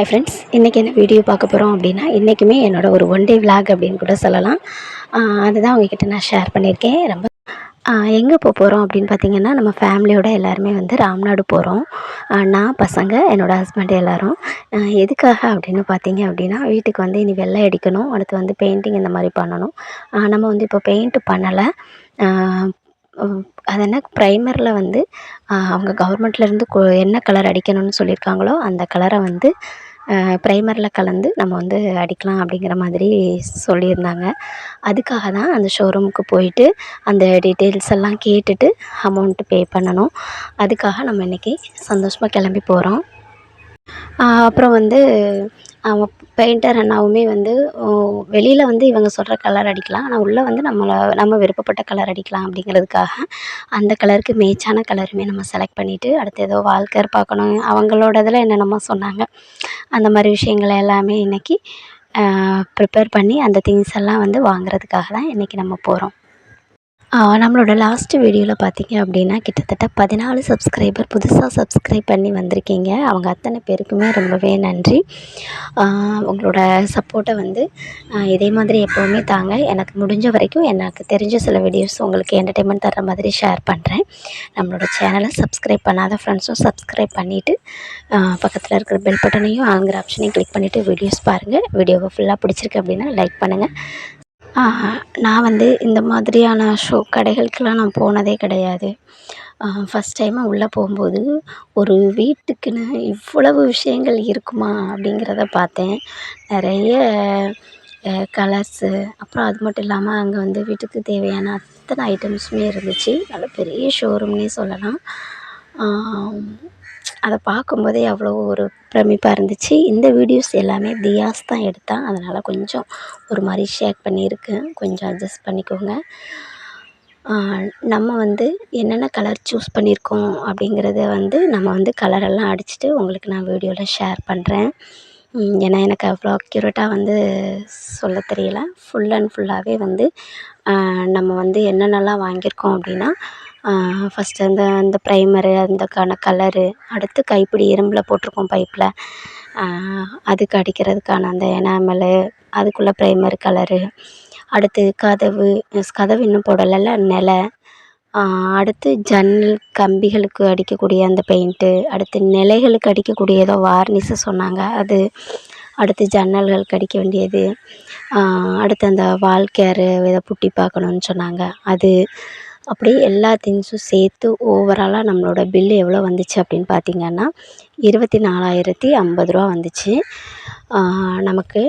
Hi friends இன்றைக்கி என்ன video பார்க்க போகிறோம் அப்படின்னா இன்றைக்குமே என்னோடய ஒரு ஒன் டே விளாக் அப்படின்னு கூட சொல்லலாம். அதுதான் உங்ககிட்ட நான் ஷேர் பண்ணியிருக்கேன். ரொம்ப எங்கே போக போகிறோம் அப்படின்னு பார்த்தீங்கன்னா நம்ம ஃபேமிலியோட எல்லாருமே வந்து ராம்நாடு போகிறோம் நான் பசங்க என்னோடய ஹஸ்பண்ட் எல்லோரும். எதுக்காக அப்படின்னு பார்த்தீங்க அப்படின்னா வீட்டுக்கு வந்து இனி வெள்ளை அடிக்கணும் அடுத்து வந்து பெயிண்டிங் இந்த மாதிரி பண்ணணும். நம்ம வந்து இப்போ பெயிண்ட்டு பண்ணலை. அது என்ன ப்ரைமரில் வந்து அவங்க கவர்மெண்ட்லேருந்து கொ என்ன கலர் அடிக்கணும்னு சொல்லியிருக்காங்களோ அந்த கலரை வந்து ப்ரைமரில் கலந்து நம்ம வந்து அடிக்கலாம் அப்படிங்கிற மாதிரி சொல்லியிருந்தாங்க. அதுக்காக தான் அந்த ஷோரூமுக்கு போயிட்டு அந்த டீட்டெயில்ஸ் எல்லாம் கேட்டுட்டு அமௌண்ட்டு பே பண்ணணும். அதுக்காக நம்ம இன்றைக்கி சந்தோஷமாக கிளம்பி போகிறோம் அப்புறம் வந்து பெயிண்டர் அண்ணாவுமே வந்து வெளியில் வந்து இவங்க சொல்கிற கலர் அடிக்கலாம். ஆனால் உள்ளே வந்து நம்மளை நம்ம விருப்பப்பட்ட கலர் அடிக்கலாம் அப்படிங்கிறதுக்காக அந்த கலருக்கு மேட்சான கலருமே நம்ம செலக்ட் பண்ணிவிட்டு அடுத்து ஏதோ வால்கர் பார்க்கணும். அவங்களோட இதில் என்னென்னமோ சொன்னாங்க. அந்த மாதிரி விஷயங்கள் எல்லாமே இன்றைக்கி ப்ரிப்பேர் பண்ணி அந்த திங்ஸ் எல்லாம் வந்து வாங்குறதுக்காக தான் இன்றைக்கி நம்ம போகிறோம் நம்மளோட லாஸ்ட்டு வீடியோவில் பார்த்தீங்க அப்படின்னா கிட்டத்தட்ட பதினாலு சப்ஸ்கிரைபர் புதுசாக சப்ஸ்கிரைப் பண்ணி வந்திருக்கீங்க. அவங்க அத்தனை பேருக்குமே ரொம்பவே நன்றி. உங்களோட சப்போர்ட்டை வந்து இதே மாதிரி எப்போவுமே தாங்க. எனக்கு முடிஞ்ச வரைக்கும் எனக்கு தெரிஞ்ச சில வீடியோஸ் உங்களுக்கு என்டர்டெயின்மெண்ட் தர மாதிரி ஷேர் பண்ணுறேன் நம்மளோட சேனலை சப்ஸ்கிரைப் பண்ணாத ஃப்ரெண்ட்ஸும் சப்ஸ்கிரைப் பண்ணிவிட்டு பக்கத்தில் இருக்கிற பெல் பட்டனையும் ஆங்கிற ஆப்ஷனையும் கிளிக் பண்ணிவிட்டு வீடியோஸ் பாருங்கள் வீடியோவை ஃபுல்லாக பிடிச்சிருக்கு அப்படின்னா லைக் பண்ணுங்கள் நான் வந்து இந்த மாதிரியான ஷோ கடைகளுக்கெலாம் நான் போனதே கிடையாது. ஃபஸ்ட் டைமாக உள்ளே போகும்போது ஒரு வீட்டுக்குன்னு இவ்வளவு விஷயங்கள் இருக்குமா அப்படிங்கிறத பார்த்தேன். நிறைய கலர்ஸு அப்புறம் அது மட்டும் இல்லாமல் அங்கே வந்து வீட்டுக்கு தேவையான அத்தனை ஐட்டம்ஸுமே இருந்துச்சு. நல்ல பெரிய ஷோரூம்னே சொல்லலாம். அதை பார்க்கும்போதே அவ்வளோ ஒரு பிரமிப்பாக இருந்துச்சு. இந்த வீடியோஸ் எல்லாமே தியாஸ் தான் எடுத்தான் அதனால் கொஞ்சம் ஒரு மாதிரி ஷேர் பண்ணியிருக்கேன் கொஞ்சம் அட்ஜஸ்ட் பண்ணிக்கோங்க. நம்ம வந்து என்னென்ன கலர் சூஸ் பண்ணியிருக்கோம் அப்படிங்கிறத வந்து நம்ம வந்து கலரெல்லாம் அடிச்சுட்டு உங்களுக்கு நான் வீடியோவில் ஷேர் பண்ணுறேன் ஏன்னா எனக்கு அவ்வளோ அக்யூரேட்டாக வந்து சொல்ல தெரியல. ஃபுல் அண்ட் ஃபுல்லாகவே வந்து நம்ம வந்து என்னென்னலாம் வாங்கியிருக்கோம் அப்படின்னா ஃபஸ்ட்டு அந்த அந்த ப்ரைமரு அதுக்கான கலரு அடுத்து கைப்பிடி இரும்பில் போட்டிருக்கோம் பைப்பில் அதுக்கு அடிக்கிறதுக்கான அந்த எனாமலு அதுக்குள்ளே ப்ரைமரு கலரு அடுத்து கதவு கதவு இன்னும் போடலைல்ல நில. அடுத்து ஜன்னல் கம்பிகளுக்கு அடிக்கக்கூடிய அந்த பெயிண்ட்டு அடுத்து நிலைகளுக்கு அடிக்கக்கூடிய ஏதோ வார்னிஷு சொன்னாங்க அது அடுத்து ஜன்னல்களுக்கு அடிக்க வேண்டியது. அடுத்து அந்த வால் கேரு ஏதோ புட்டி பார்க்கணுன்னு சொன்னாங்க அது அப்படியே எல்லா திங்ஸும் சேர்த்து ஓவராலாக நம்மளோட பில்லு எவ்வளோ வந்துச்சு அப்படின்னு பார்த்திங்கன்னா இருபத்தி நாலாயிரத்தி ஐம்பது ரூபா வந்துச்சு. நமக்கு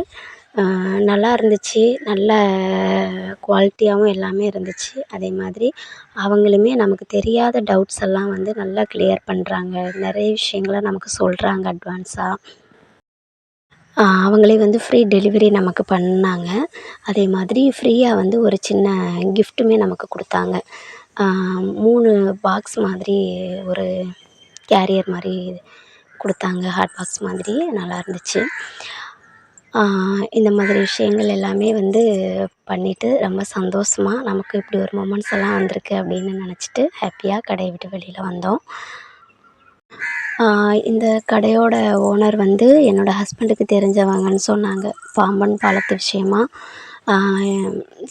நல்லா இருந்துச்சு. நல்ல குவாலிட்டியாகவும் எல்லாமே இருந்துச்சு. அதே மாதிரி அவங்களுமே நமக்கு தெரியாத டவுட்ஸ் எல்லாம் வந்து நல்லா க்ளியர் பண்ணுறாங்க நிறைய விஷயங்கள நமக்கு சொல்கிறாங்க அட்வான்ஸாக அவங்களே வந்து ஃப்ரீ டெலிவரி நமக்கு பண்ணாங்க. அதே மாதிரி ஃப்ரீயாக வந்து ஒரு சின்ன கிஃப்ட்டுமே நமக்கு கொடுத்தாங்க. மூணு பாக்ஸ் மாதிரி ஒரு கேரியர் மாதிரி கொடுத்தாங்க. ஹாட் பாக்ஸ் மாதிரி நல்லா இருந்துச்சு. இந்த மாதிரி விஷயங்கள் எல்லாமே வந்து பண்ணிவிட்டு ரொம்ப சந்தோஷமாக நமக்கு இப்படி ஒரு மொமெண்ட்ஸ் எல்லாம் வந்திருக்கு அப்படின்னு நினச்சிட்டு ஹாப்பியாக கடையை விட்டு வெளியில் வந்தோம். இந்த கடையோட ஓனர் வந்து என்னோடய ஹஸ்பண்டுக்கு தெரிஞ்சவங்கன்னு சொன்னாங்க. பாம்பன் பாலத்து விஷயமா.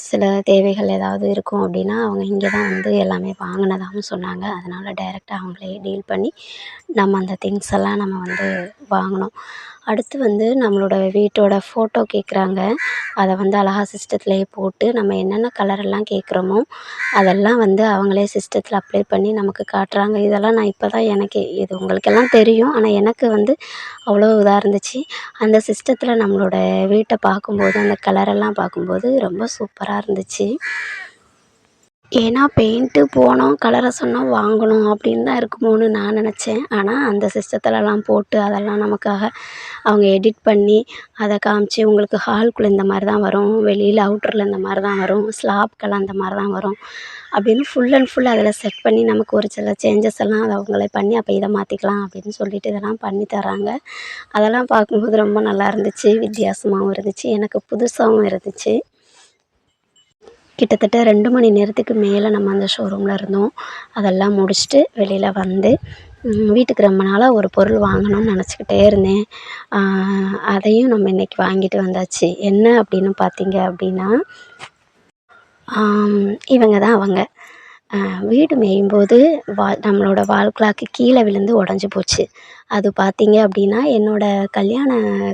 சில தேவைகள் ஏதாவது இருக்கும் அப்படின்னா அவங்க இங்கே தான் வந்து எல்லாமே வாங்கினதாகவும் சொன்னாங்க. அதனால் டேரெக்டாக அவங்களே டீல் பண்ணி நம்ம அந்த திங்ஸ் எல்லாம் நம்ம வந்து வாங்கினோம். அடுத்து வந்து நம்மளோட வீட்டோட ஃபோட்டோ கேட்குறாங்க அதை வந்து அழகா சிஸ்டத்துலேயே போட்டு நம்ம என்னென்ன கலரெல்லாம் கேட்குறோமோ அதெல்லாம் வந்து அவங்களே சிஸ்டத்தில் அப்ளை பண்ணி நமக்கு காட்டுறாங்க. இதெல்லாம் நான் இப்போ தான் எனக்கே இது உங்களுக்கெல்லாம் தெரியும். ஆனால் எனக்கு வந்து அவ்வளோ இதாக இருந்துச்சு. அந்த சிஸ்டத்தில் நம்மளோட வீட்டை பார்க்கும்போது அந்த கலரெல்லாம் பார்க்கும்போது ரொம்ப சூப்பராக இருந்துச்சு. ஏன்னா பெயிண்ட்டு போனோம் கலரை சொன்னோம் வாங்கணும் அப்படின்னு தான் இருக்குமோன்னு நான் நினச்சேன். ஆனால் அந்த சிஸ்டத்துலலாம் போட்டு அதெல்லாம் நமக்காக அவங்க எடிட் பண்ணி அதை காமிச்சு உங்களுக்கு ஹால்குள்ளே இந்த மாதிரி தான் வரும் வெளியில் அவுட்டரில் இந்த மாதிரி தான் வரும் ஸ்லாப்கெல்லாம் இந்த மாதிரி தான் வரும் அப்படின்னு ஃபுல் அண்ட் ஃபுல் அதில் செட் பண்ணி நமக்கு ஒரு சில சேஞ்சஸ் எல்லாம் அதை அவங்களே பண்ணி அப்போ இதை மாற்றிக்கலாம் அப்படின்னு சொல்லிட்டு இதெல்லாம் பண்ணி தராங்க. அதெல்லாம் பார்க்கும்போது ரொம்ப நல்லா இருந்துச்சு வித்தியாசமாகவும் இருந்துச்சு எனக்கு புதுசாகவும் இருந்துச்சு. கிட்டத்தட்ட ரெண்டு மணி நேரத்துக்கு மேலே நம்ம அந்த ஷோரூமில் இருந்தோம். அதெல்லாம் முடிச்சுட்டு வெளியில் வந்து வீட்டுக்கு ரொம்ப நாளாக ஒரு பொருள் வாங்கணும்னு நினச்சிக்கிட்டே இருந்தேன். அதையும் நம்ம இன்றைக்கி வாங்கிட்டு வந்தாச்சு. என்ன அப்படின்னு பார்த்தீங்க அப்படின்னா இவங்க தான் அவங்க. வீடு மேயும்போது வா நம்மளோட வால் கிளாக்கு கீழே விழுந்து உடஞ்சி போச்சு. அது பார்த்தீங்க அப்படின்னா என்னோடய கல்யாண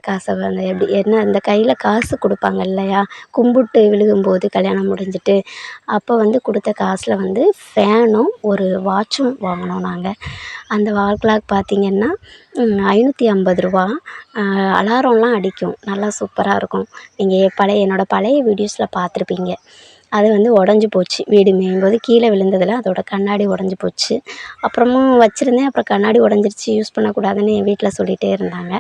காசை வந்து எப்படி என்ன இந்த கையில் காசு கொடுப்பாங்க இல்லையா? கும்பிட்டு விழுகும்போது கல்யாணம் முடிஞ்சிட்டு அப்போ வந்து கொடுத்த காசில் வந்து ஃபேனும் ஒரு வாட்சும் வாங்கினோம் நாங்கள் அந்த வால் கிளாக் பார்த்தீங்கன்னா ஐநூற்றி ஐம்பது ரூபா. அலாரம்லாம் அடிக்கும். நல்லா சூப்பராக இருக்கும். நீங்கள் பழைய என்னோடய பழைய வீடியோஸில் பார்த்துருப்பீங்க அது வந்து உடஞ்சி போச்சு. வீடு மேயும்போது கீழே விழுந்ததில் அதோட கண்ணாடி உடஞ்சி போச்சு. அப்புறமும் வச்சுருந்தேன். அப்புறம் கண்ணாடி உடஞ்சிருச்சு. யூஸ் பண்ணக்கூடாதுன்னு என் வீட்டில் சொல்லிகிட்டே இருந்தாங்க.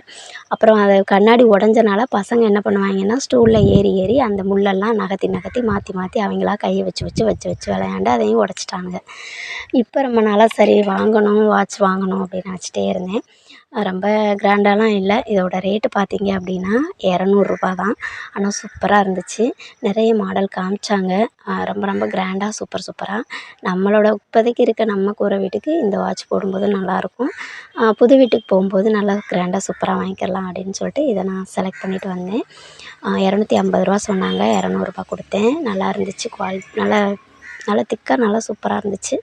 அப்புறம் அது கண்ணாடி உடஞ்சனால பசங்க என்ன பண்ணுவாங்கன்னா ஸ்டூலில் ஏறி ஏறி அந்த முள்ளெல்லாம் நகர்த்தி நகர்த்தி மாற்றி மாற்றி அவங்களா கையை வச்சு வச்சு வச்சு வச்சு விளையாண்டு அதையும் உடச்சிட்டாங்க. இப்போ ரொம்ப நாளாக சரி வாங்கணும் வாட்ச் வாங்கணும் அப்படின்னு நினச்சிட்டே இருந்தேன். ரொம்ப கிராண்டாலாம் இல்லை. இதோட ரேட்டு பார்த்தீங்க அப்படின்னா இரநூறுபா தான். ஆனால் சூப்பராக இருந்துச்சு. நிறைய மாடல் காமிச்சாங்க. ரொம்ப ரொம்ப கிராண்டாக சூப்பர் சூப்பராக நம்மளோட இப்போதைக்கு இருக்க நம்ம கூரை வீட்டுக்கு இந்த வாட்ச் போடும்போது நல்லாயிருக்கும். புது வீட்டுக்கு போகும்போது நல்லா கிராண்டாக சூப்பராக வாங்கிக்கலாம் அப்படின்னு சொல்லிட்டு இதை நான் செலக்ட் பண்ணிவிட்டு வந்தேன். இரநூத்தி ஐம்பது ரூபா சொன்னாங்க. இரநூறுபா கொடுத்தேன். நல்லா இருந்துச்சு. குவால் நல்லா நல்லா திக்காக நல்லா சூப்பராக இருந்துச்சு.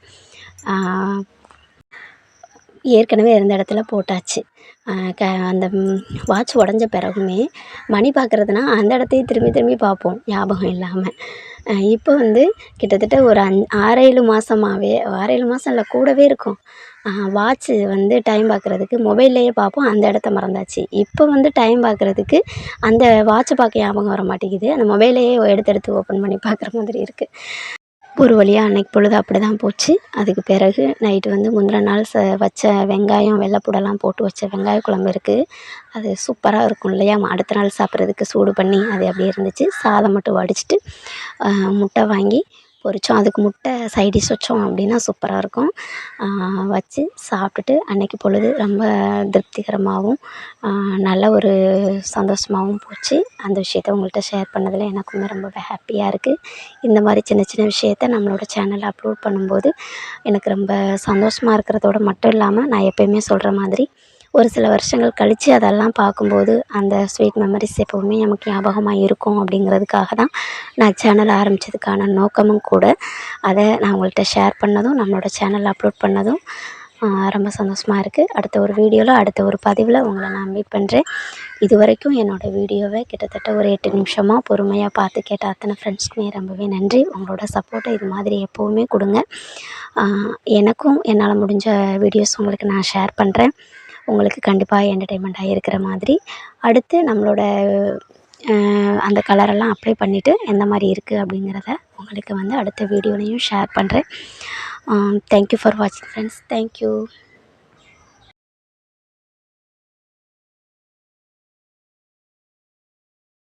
ஏற்கனவே இருந்த இடத்துல போட்டாச்சு. க அந்த வாட்ச் உடஞ்ச பிறகுமே மணி பார்க்குறதுனா அந்த இடத்தையே திரும்பி திரும்பி பார்ப்போம். ஞாபகம் இல்லாமல் இப்போ வந்து கிட்டத்தட்ட ஒரு அஞ் ஆறேழு மாதமாவே ஆறேழு மாதம் இல்லை கூடவே இருக்கும். வாட்ச்சு வந்து டைம் பார்க்குறதுக்கு மொபைல்லையே பார்ப்போம் அந்த இடத்த மறந்தாச்சு. இப்போ வந்து டைம் பார்க்குறதுக்கு அந்த வாட்ச்சை பார்க்க ஞாபகம் வர மாட்டேங்குது. அந்த மொபைல்லையே எடுத்து எடுத்து ஓப்பன் பண்ணி பார்க்குற மாதிரி இருக்குது ஒரு வழியாக அன்னைக்கு பொழுது அப்படி தான் போச்சு. அதுக்கு பிறகு நைட்டு வந்து முந்தின நாள் ச வச்ச வெங்காயம் வெள்ளைப்பூடெல்லாம் போட்டு வச்ச வெங்காய குழம்பு இருக்குது அது சூப்பராக இருக்கும் இல்லையா? அடுத்த நாள் சாப்பிட்றதுக்கு சூடு பண்ணி அது அப்படியே இருந்துச்சு. சாதம் மட்டும் வடிச்சிட்டு முட்டை வாங்கி பொரித்தோம் அதுக்கு முட்டை சைடிஷ் வச்சோம் அப்படின்னா சூப்பராக இருக்கும். வச்சு சாப்பிட்டுட்டு அன்றைக்கி பொழுது ரொம்ப திருப்திகரமாகவும் நல்ல ஒரு சந்தோஷமாகவும் போச்சு. அந்த விஷயத்த உங்கள்கிட்ட ஷேர் பண்ணதில் எனக்குமே ரொம்பவே ஹாப்பியாக இருக்குது இந்த மாதிரி சின்ன சின்ன விஷயத்த நம்மளோட சேனலில் அப்லோட் பண்ணும்போது எனக்கு ரொம்ப சந்தோஷமாக இருக்கிறதோட மட்டும் இல்லாமல் நான் எப்போயுமே சொல்கிற மாதிரி ஒரு சில வருஷங்கள் கழித்து அதெல்லாம் பார்க்கும்போது அந்த ஸ்வீட் மெமரிஸ் எப்போவுமே நமக்கு ஞாபகமாக இருக்கும் அப்படிங்கிறதுக்காக தான் நான் சேனல் ஆரம்பித்ததுக்கான நோக்கமும் கூட அதை நான் உங்கள்கிட்ட ஷேர் பண்ணதும் நம்மளோட சேனலில் அப்லோட் பண்ணதும் ரொம்ப சந்தோஷமாக இருக்குது அடுத்த ஒரு வீடியோவில் அடுத்த ஒரு பதிவில் உங்களை நான் மீட் பண்ணுறேன் இது வரைக்கும் என்னோடய வீடியோவை கிட்டத்தட்ட ஒரு எட்டு நிமிஷமாக பொறுமையாக பார்த்து கேட்ட அத்தனை ஃப்ரெண்ட்ஸ்க்குமே ரொம்பவே நன்றி. உங்களோட சப்போர்ட்டை இது மாதிரி எப்போவுமே கொடுங்க. எனக்கும் என்னால் முடிஞ்ச வீடியோஸ் உங்களுக்கு நான் ஷேர் பண்ணுறேன் உங்களுக்கு கண்டிப்பாக என்டர்டைன்மெண்ட்டாக இருக்கிற மாதிரி. அடுத்து நம்மளோட அந்த கலரெல்லாம் அப்ளை பண்ணிவிட்டு எந்த மாதிரி இருக்குது அப்படிங்கிறத உங்களுக்கு வந்து அடுத்த வீடியோலையும் ஷேர் பண்ணுறேன் தேங்க்யூ ஃபார் வாட்சிங் ஃப்ரெண்ட்ஸ் தேங்க்யூ